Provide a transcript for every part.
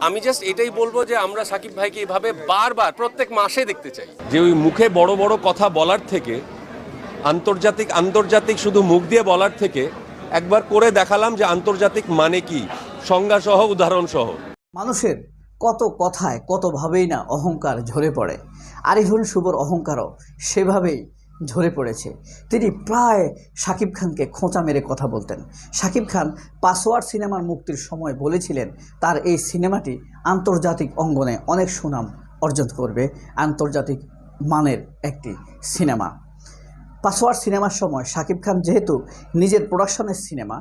আমি জাস্ট এটাই বলব যে আমরা সাকিব ভাইকে এইভাবে বারবার প্রত্যেক মাসে দেখতে চাই। যে ওই মুখে বড় বড় কথা বলার থেকে, আন্তর্জাতিক আন্তর্জাতিক শুধু মুখ দিয়ে বলার থেকে একবার করে দেখালাম যে আন্তর্জাতিক মানে কি সংজ্ঞা সহ উদাহরণ সহ মানুষের কত কথায় কতভাবেই না অহংকার ঝরে পড়ে। আরিফুল শুভর অহংকারও সেভাবেই ঝরে পড়েছে। তিনি প্রায় শাকিব খানকে খোঁচা মেরে কথা বলতেন। শাকিব খান পাসওয়ার্ড সিনেমার মুক্তির সময় বলেছিলেন, তার এই সিনেমাটি আন্তর্জাতিক অঙ্গনে অনেক সুনাম অর্জন করবে। আন্তর্জাতিক মানের একটি সিনেমা। পাসওয়ার্ড সিনেমার সময় শাকিব খান যেহেতু নিজের প্রোডাকশনের সিনেমা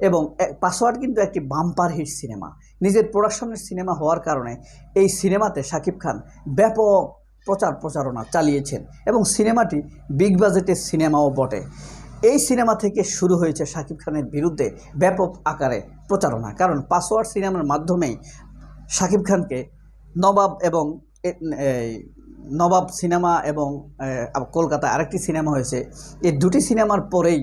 এবং পাসওয়ার্ড কিন্তু একটি বাম্পার হিট সিনেমা। নিজের প্রোডাকশনের সিনেমা হওয়ার কারণে এই সিনেমাতে শাকিব খান ব্যাপক প্রচার প্রচারণা চালিয়েছেন এবং সিনেমাটি বিগ বাজেটের সিনেমাও বটে। এই সিনেমা থেকে শুরু হয়েছে শাকিব খানের বিরুদ্ধে ব্যাপক আকারে প্রচারণা কারণ পাসওয়ার্ড সিনেমার মাধ্যমেই শাকিব খানকে নবাব এবং নবাব সিনেমা এবং আহ, কলকাতায় আরেকটি সিনেমা হয়েছে। এই দুটি সিনেমার পরেই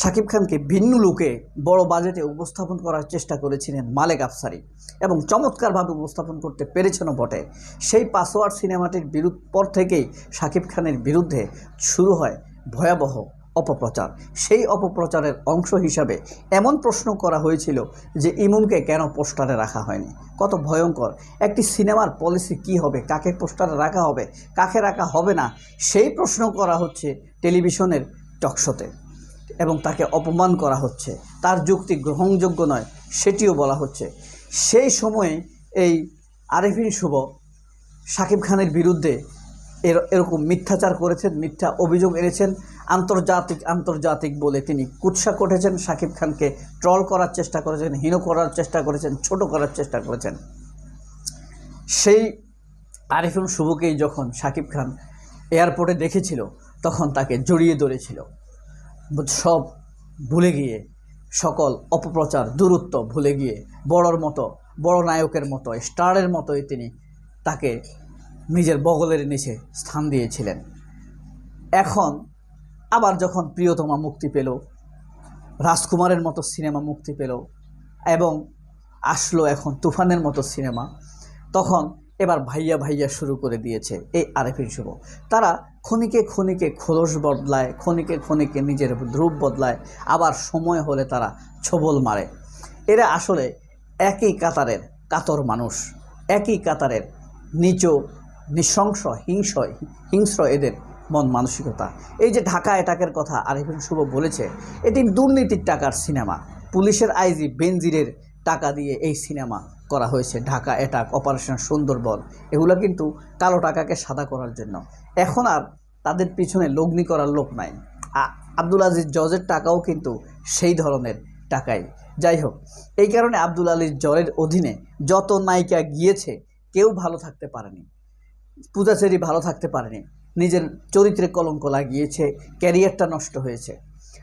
শাকিব খানকে ভিন্ন লুকে বড় বাজেটে উপস্থাপন করার চেষ্টা করেছিলেন মালেক আফসারি এবং চমৎকারভাবে উপস্থাপন করতে পেরেছেনও বটে। সেই পাসওয়ার্ড সিনেমাটির বিরুদ্ধ পর থেকেই শাকিব খানের বিরুদ্ধে শুরু হয় ভয়াবহ অপপ্রচার। সেই অপপ্রচারের অংশ হিসাবে এমন প্রশ্ন করা হয়েছিল যে ইমুনকে কেন পোস্টারে রাখা হয়নি? কত ভয়ঙ্কর। একটি সিনেমার পলিসি কি হবে? কাকে পোস্টারে রাখা হবে? কাকে রাখা হবে না? সেই প্রশ্ন করা হচ্ছে টেলিভিশনের টকশোতে এবং তাকে অপমান করা হচ্ছে। তার যুক্তি গ্রহণযোগ্য নয়, সেটিও বলা হচ্ছে। সেই সময়ে এই আরেফিন শুভ শাকিব খানের বিরুদ্ধে এর, এরকম মিথ্যাচার করেছেন, মিথ্যা অভিযোগ এনেছেন, আন্তর্জাতিক আন্তর্জাতিক বলে তিনি কুৎসা কটেছেন। শাকিব খানকে ট্রল করার চেষ্টা করেছেন, হীন করার চেষ্টা করেছেন, ছোট করার চেষ্টা করেছেন। সেই আরিফুল শুভকেই যখন শাকিব খান এয়ারপোর্টে দেখেছিল, তখন তাকে জড়িয়ে ধরেছিল। সব ভুলে গিয়ে, সকল অপপ্রচার, দূরত্ব ভুলে গিয়ে, বড়র মতো, বড় নায়কের মতো, স্টারের মতোই তিনি তাকে নিজের বগলের নিচে স্থান দিয়েছিলেন। এখন আবার যখন প্রিয়তমা মুক্তি পেল, রাজকুমারের মতো সিনেমা মুক্তি পেল এবং আসলো এখন তুফানের মতো সিনেমা, তখন এবার ভাইয়া ভাইয়া শুরু করে দিয়েছে এই আরেফিন শুভ। তারা ক্ষণিকে ক্ষণিকে খোলস বদলায়, ক্ষণিকে ক্ষণিকে নিজের ধ্রুব বদলায়, আবার সময় হলে তারা ছবল মারে। এরা আসলে একই কাতারের কাতর মানুষ, একই কাতারের নিচ, নৃশংস, হিংস, হিংস্র এদের মন মানসিকতা। এই যে ঢাকা অ্যাটাকের কথা আরিফিন শুভ বলেছে, এটি দুর্নীতির টাকার সিনেমা। পুলিশের আইজি বেনজিরের টাকা দিয়ে এই সিনেমা করা হয়েছে ঢাকা অ্যাটাক অপারেশন সুন্দরবন। এগুলো কিন্তু কালো টাকাকে সাদা করার জন্য। এখন আর তাদের পিছনে লগ্নি করার লোক নাই। আব্দুল আজিজ জজের টাকাও কিন্তু সেই ধরনের টাকাই। যাই হোক, এই কারণে আব্দুল আলীর জরের অধীনে যত নায়িকা গিয়েছে, কেউ ভালো থাকতে পারেনি। পূজাচেরি ভালো থাকতে পারেনি। নিজের চরিত্রে কলঙ্ক লাগিয়েছে, ক্যারিয়ারটা নষ্ট হয়েছে।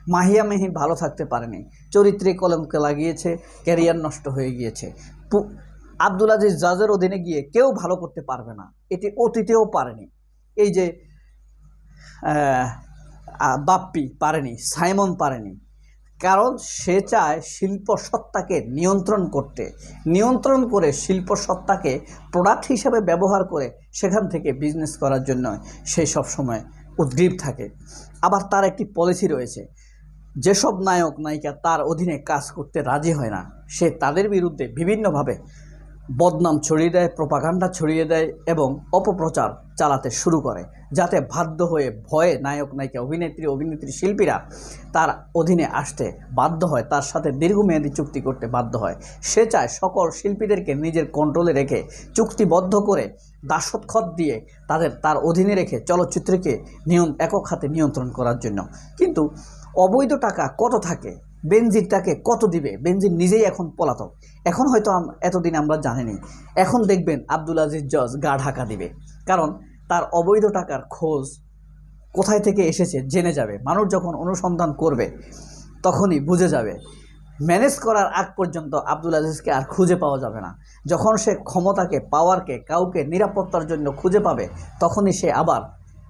মাহিয়া মেহি ভালো থাকতে পারেনি। চরিত্রে কলঙ্ক লাগিয়েছে, ক্যারিয়ার নষ্ট হয়ে গিয়েছে। আব্দুল আজিজ জাজের অধীনে গিয়ে কেউ ভালো করতে পারবে না। এটি অতীতেও পারেনি। এই যে বাপ্পি পারেনি, সাইমন পারেনি, কারণ সে চায় শিল্প সত্তাকে নিয়ন্ত্রণ করতে। নিয়ন্ত্রণ করে শিল্প সত্তাকে প্রোডাক্ট হিসাবে ব্যবহার করে সেখান থেকে বিজনেস করার জন্য সে সব সময় উদ্গ্রীব থাকে। আবার তার একটি পলিসি রয়েছে, যেসব নায়ক, নায়িকা তার অধীনে কাজ করতে রাজি হয় না, সে তাদের বিরুদ্ধে বিভিন্নভাবে বদনাম ছড়িয়ে দেয়, প্রপাগান্ডা ছড়িয়ে দেয় এবং অপপ্রচার চালাতে শুরু করে, যাতে বাধ্য হয়ে ভয়ে নায়ক, নায়িকা, অভিনেত্রী অভিনেত্রী শিল্পীরা তার অধীনে আসতে বাধ্য হয়, তার সাথে দীর্ঘমেয়াদী চুক্তি করতে বাধ্য হয়। সে চায় সকল শিল্পীদেরকে নিজের কন্ট্রোলে রেখে চুক্তিবদ্ধ করে দাসৎখত দিয়ে তাদের, তার অধীনে রেখে চলচ্চিত্রকে নিয়ন একক হাতে নিয়ন্ত্রণ করার জন্য। কিন্তু অবৈধ টাকা কত থাকে? বেনজিরটাকে কত দিবে? বেনজির নিজেই এখন পলাতক। এখন হয়তো এতদিন আমরা জানিনি। এখন দেখবেন আব্দুল আজিজ জজ গা ঢাকা দিবে। কারণ তার অবৈধ টাকার খোঁজ কোথায় থেকে এসেছে জেনে যাবে। মানুষ যখন অনুসন্ধান করবে, তখনই বুঝে যাবে। ম্যানেজ করার আগ পর্যন্ত আব্দুল আজিজকে আর খুঁজে পাওয়া যাবে না। যখন সে ক্ষমতাকে পাওয়ারকে কাউকে, নিরাপত্তার জন্য খুঁজে পাবে, তখনই সে আবার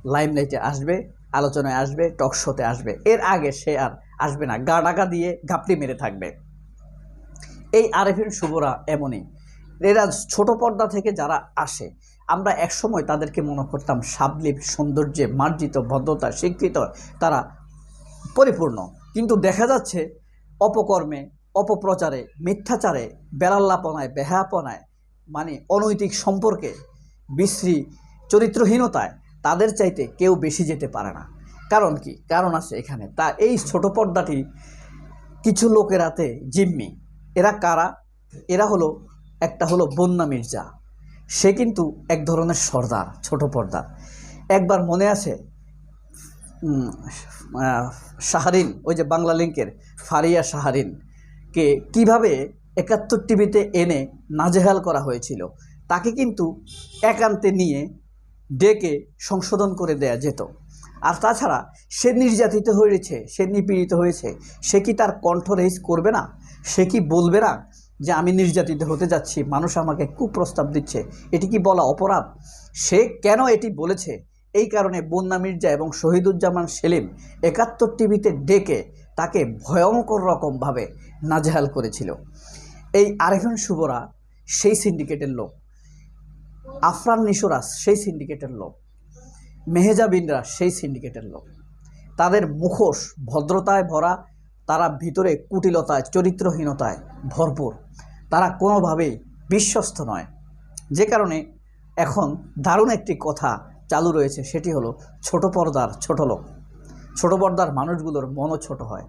লাইমলাইটে আসবে। আলোচনায় আসবে টক শোতে আসবে। এর আগে সে আর আসবে না। গা ডাকা দিয়ে ঘাপটি মেরে থাকবে। এই আরেফিন শুভরা এমনই। এরা ছোট পর্দা থেকে যারা আসে, আমরা একসময় তাদেরকে মনে করতাম সাবলীপ, সৌন্দর্যে মার্জিত, ভদ্রতা, শিক্ষিত, তারা পরিপূর্ণ। কিন্তু দেখা যাচ্ছে অপকর্মে, অপপ্রচারে, মিথ্যাচারে বেলাল্লাপনায় বেহাপনায় মানে অনৈতিক সম্পর্কে, বিশ্রী চরিত্রহীনতায় তাদের চাইতে কেউ বেশি যেতে পারে না। কারণ কি? কারণ আছে এখানে, তা এই ছোট পর্দাটি কিছু লোকের হাতে জিম্মি। এরা কারা? এরা হলো, একটা হলো বন্যা মির্জা। সে কিন্তু এক ধরনের সর্দার, ছোট পর্দার একবার মনে আছে শাহরিন, ওই যে বাংলা লিঙ্কের ফারিয়া শাহরিন, কে কীভাবে একাত্তর টিভিতে এনে নাজেহাল করা হয়েছিল, তাকে কিন্তু একান্তে নিয়ে ডেকে সংশোধন করে দেয়া যেত। আর তাছাড়া সে নির্যাতিত হয়েছে, সে নিপীড়িত হয়েছে, সে কি তার কণ্ঠ রেজ করবে না? সে কি বলবে না যে আমি নির্যাতিত হতে যাচ্ছি, মানুষ আমাকে কুপ্রস্তাব দিচ্ছে? এটি কি বলা অপরাধ? সে কেন এটি বলেছে? এই কারণে বন্যা মির্জা এবং শহীদুজ্জামান সেলিম একাত্তর টিভিতে ডেকে তাকে ভয়ঙ্কর রকমভাবে নাজেহাল করেছিল। এই আরেফিন শুভরা, সেই সিন্ডিকেটের লোক। আফরান নিশোরাস সেই সিন্ডিকেটের লোক। মেহেজা বিনরা, সেই সিন্ডিকেটের লোক। তাদের মুখোশ ভদ্রতায় ভরা, তারা ভিতরে কুটিলতায়, চরিত্রহীনতায় ভরপুর। তারা কোনোভাবেই বিশ্বস্ত নয়। যে কারণে এখন দারুণ একটি কথা চালু রয়েছে, সেটি হলো ছোট পর্দার ছোট লোক। ছোট পর্দার মানুষগুলোর মনও ছোট হয়।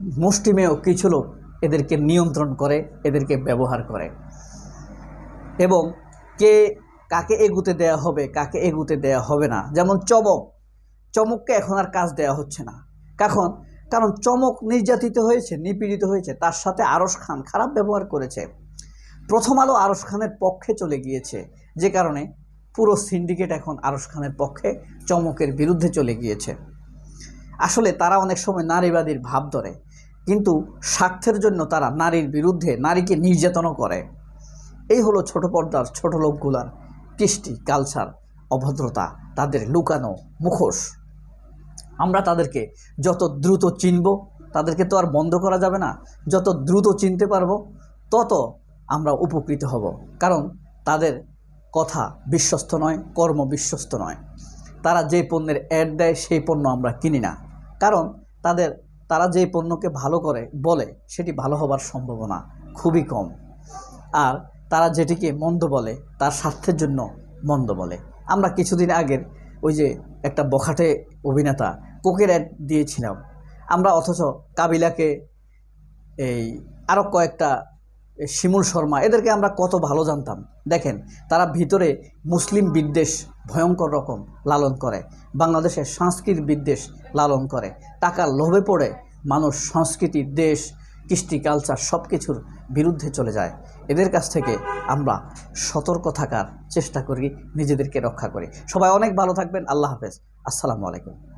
মুষ্টিমেয় কিছু লোক এদেরকে নিয়ন্ত্রণ করে, এদেরকে ব্যবহার করে। এবং কে কাকে এগুতে দেয়া হবে, কাকে এগুতে দেয়া হবে না। যেমন চমক, চমককে এখন আর কাজ দেয়া হচ্ছে না। কখন কারণ চমক নির্যাতিত হয়েছে, নিপীড়িত হয়েছে, তার সাথে আরস খান খারাপ ব্যবহার করেছে। প্রথম আলো আরস খানের পক্ষে চলে গিয়েছে, যে কারণে পুরো সিন্ডিকেট এখন আরস খানের পক্ষে চমকের বিরুদ্ধে চলে গিয়েছে। আসলে তারা অনেক সময় নারীবাদীর ভাব ধরে, কিন্তু স্বার্থের জন্য তারা নারীর বিরুদ্ধে নারীকে নির্যাতনও করে। এই হলো ছোট পর্দার ছোট লোকগুলার কৃষ্টি, কালচার, অভদ্রতা, তাদের লুকানো মুখোশ। আমরা তাদেরকে যত দ্রুত চিনব, তাদেরকে তো আর বন্ধ করা যাবে না, যত দ্রুত চিনতে পারব, তত আমরা উপকৃত হব। কারণ তাদের কথা বিশ্বস্ত নয়, কর্ম বিশ্বস্ত নয়। তারা যে পণ্যের অ্যাড দেয়, সেই পণ্য আমরা কিনি না। কারণ তাদের, তারা যে পণ্যকে ভালো করে বলে, সেটি ভালো হবার সম্ভাবনা খুবই কম। আর তারা যেটিকে মন্দ বলে, তার স্বার্থের জন্য মন্দ বলে। আমরা কিছুদিন আগের ওই যে একটা বখাটে অভিনেতা কোকের অ্যাড দিয়েছিলাম। আমরা অথচ কাবিলাকে এই আরও কয়েকটা শিমুল শর্মা, এদেরকে আমরা কত ভালো জানতাম। দেখেন, তারা ভিতরে মুসলিম বিদ্বেষ ভয়ঙ্কর রকম লালন করে, বাংলাদেশের সংস্কৃতি বিদ্বেষ লালন করে। টাকার লোভে পড়ে মানুষ সংস্কৃতি, দেশ, কৃষ্টি কালচার সব কিছুর বিরুদ্ধে চলে যায়। এদের কাছ থেকে আমরা সতর্ক থাকার চেষ্টা করি, নিজেদেরকে রক্ষা করি। সবাই অনেক ভালো থাকবেন। আল্লাহ হাফেজ। আসসালামু আলাইকুম।